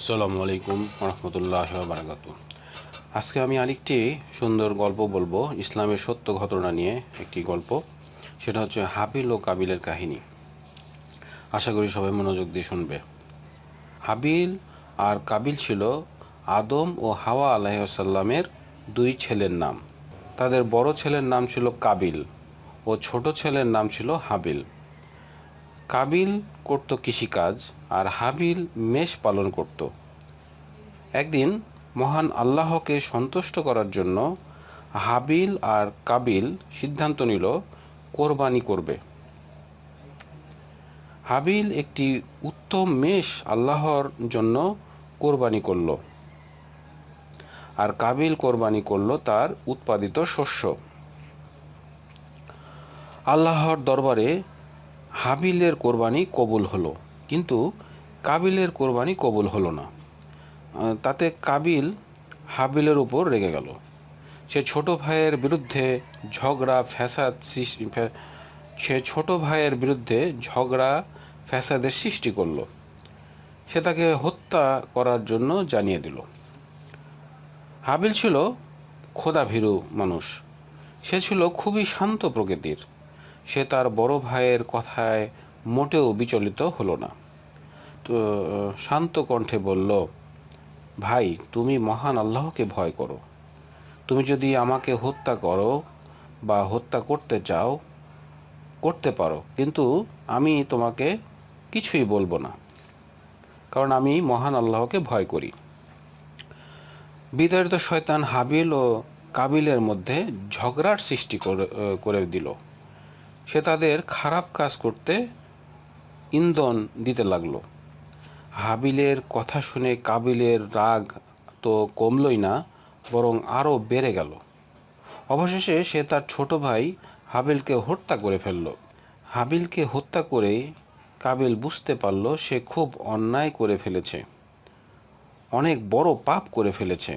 আসসালামু আলাইকুম রহমতুল্লাহ বারাকাত আজকে আমি আরেকটি সুন্দর গল্প বলব, ইসলামের সত্য ঘটনা নিয়ে একটি গল্প। সেটা হচ্ছে হাবিল ও কাবিলের কাহিনী। আশা করি সবাই মনোযোগ দিয়ে শুনবে। হাবিল আর কাবিল ছিল আদম ও হাওয়া আলাইসাল্লামের দুই ছেলের নাম। তাদের বড় ছেলের নাম ছিল কাবিল ও ছোট ছেলের নাম ছিল হাবিল। কাবিল করত কৃষিকাজ আর হাবিল মেষ পালন করত। একদিন মহান আল্লাহকে সন্তুষ্ট করার জন্য হাবিল আর কাবিল সিদ্ধান্ত নিল, কোরবানি করবে। হাবিল একটি উত্তম মেষ আল্লাহর জন্য কোরবানি করল আর কাবিল কোরবানি করল তার উৎপাদিত শস্য। আল্লাহর দরবারে হাবিলের কোরবানি কবুল হলো, কিন্তু কাবিলের কোরবানি কবুল হলো না। তাতে কাবিল হাবিলের উপর রেগে গেল। সে ছোট ভাইয়ের বিরুদ্ধে ঝগড়া, ফ্যাসাদ সৃষ্টি সে ছোট ভাইয়ের বিরুদ্ধে ঝগড়া, ফ্যাসাদের সৃষ্টি করল। সে তাকে হত্যা করার জন্য জানিয়ে দিল। হাবিল ছিল খোদাভীরু মানুষ। সে ছিল খুবই শান্ত প্রকৃতির। সে তার বড় ভাইয়ের কথায় মোটেও বিচলিত হলো না। তো, শান্ত কণ্ঠে বলল, ভাই, তুমি মহান আল্লাহকে ভয় করো। তুমি যদি আমাকে হত্যা করো বা হত্যা করতে চাও, করতে পারো। কিন্তু আমি তোমাকে কিছুই বলব না। কারণ আমি মহান আল্লাহকে ভয় করি। বিতাড়িত শয়তান হাবিল ও কাবিলের মধ্যে ঝগড়ার সৃষ্টি করে করে দিল। সে তাদের খারাপ কাজ করতে ইন্ধন দিতে লাগল। হাবিলের কথা শুনে কাবিলের রাগ তো কমলই না, বরং আরও বেড়ে গেল। অবশেষে সে তার ছোট ভাই হাবিলকে হত্যা করে ফেলল। হাবিলকে হত্যা করে কাবিল বুঝতে পারল সে খুব অন্যায় করে ফেলেছে, অনেক বড় পাপ করে ফেলেছে।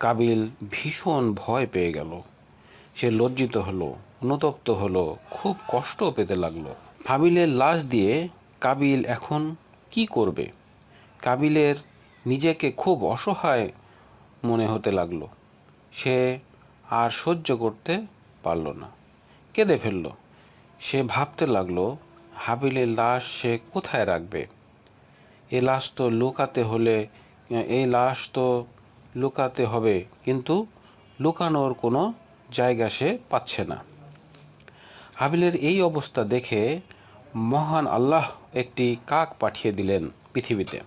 কাবিল ভীষণ ভয় পেয়ে গেল। সে লজ্জিত হলো। অনুতপ্ত হলো, খুব কষ্ট পেতে লাগল। হাবিলের লাশ দিয়ে কাবিল এখন কি করবে? কাবিলের নিজেকে খুব অসহায় মনে হতে লাগল। সে আর সহ্য করতে পারল না। কেঁদে ফেলল। সে ভাবতে লাগল, হাবিলের লাশ সে কোথায় রাখবে? এ লাশ তো লুকাতে হলে এই লাশ তো লুকাতে হবে, কিন্তু লুকানোর কোনো জায়গা সে পাচ্ছে না। হাবিলের এই অবস্থা দেখে মহান আল্লাহ একটি কাক পাঠিয়ে দিলেন পৃথিবীতে।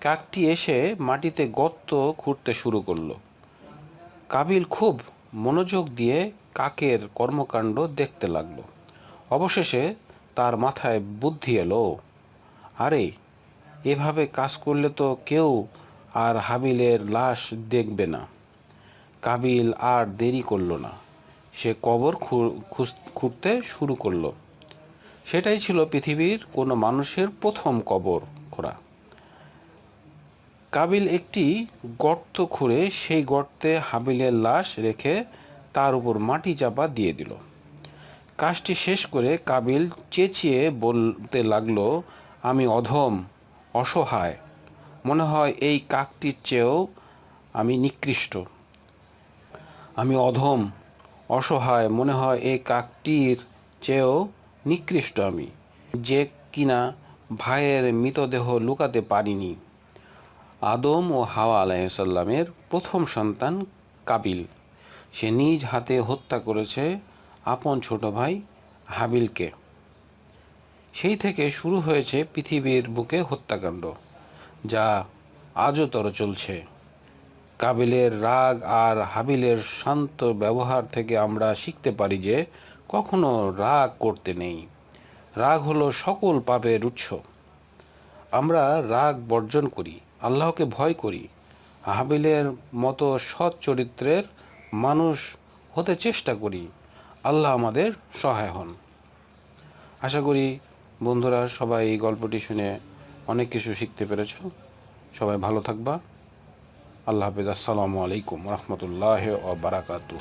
কাকটি এসে মাটিতে গর্ত খুঁড়তে শুরু করল। কাবিল খুব মনোযোগ দিয়ে কাকের কর্মকাণ্ড দেখতে লাগল। অবশেষে তার মাথায় বুদ্ধি এলো, আরে, এভাবে কাজ করলে তো কেউ আর হাবিলের লাশ দেখবে না। কাবিল আর দেরি করল না। সে কবর খুঁড়তে শুরু করল। সেটাই ছিল পৃথিবীর কোনো মানুষের প্রথম কবর খোঁড়া। কাবিল একটি গর্ত খুঁড়ে সেই গর্তে হাবিলের লাশ রেখে তার উপর মাটি চাপা দিয়ে দিল। কাজটি শেষ করে কাবিল চেঁচিয়ে বলতে লাগল, আমি অধম, অসহায়। মনে হয় এই কাকটির চেয়েও আমি নিকৃষ্ট। আমি অধম অসহায় মনে হয় এই কাকটির চেয়েও নিকৃষ্ট আমি। যে কিনা ভাইয়ের মৃতদেহ লুকাতে পারিনি। আদম ও হাওয়া আলাইসাল্লামের প্রথম সন্তান কাবিল। সে নিজ হাতে হত্যা করেছে আপন ছোট ভাই হাবিলকে। সেই থেকে শুরু হয়েছে পৃথিবীর বুকে হত্যাকাণ্ড, যা আজও তর চলছে। কাবিলের রাগ আর হাবিলের শান্ত ব্যবহার থেকে আমরা শিখতে পারি যে কখনো রাগ করতে নেই। রাগ হলো সকল পাপের উৎস। আমরা রাগ বর্জন করি, আল্লাহকে ভয় করি। হাবিলের মতো সৎ চরিত্রের মানুষ হতে চেষ্টা করি, আল্লাহ আমাদের সহায় হন। আশা করি বন্ধুরা সবাই এই গল্পটি শুনে অনেক কিছু শিখতে পেরেছ। সবাই ভালো থাকবা। আল্লাহ হাফিজ আসসালামু আলাইকুম রহমতুল্লাহ ও বারাকাতু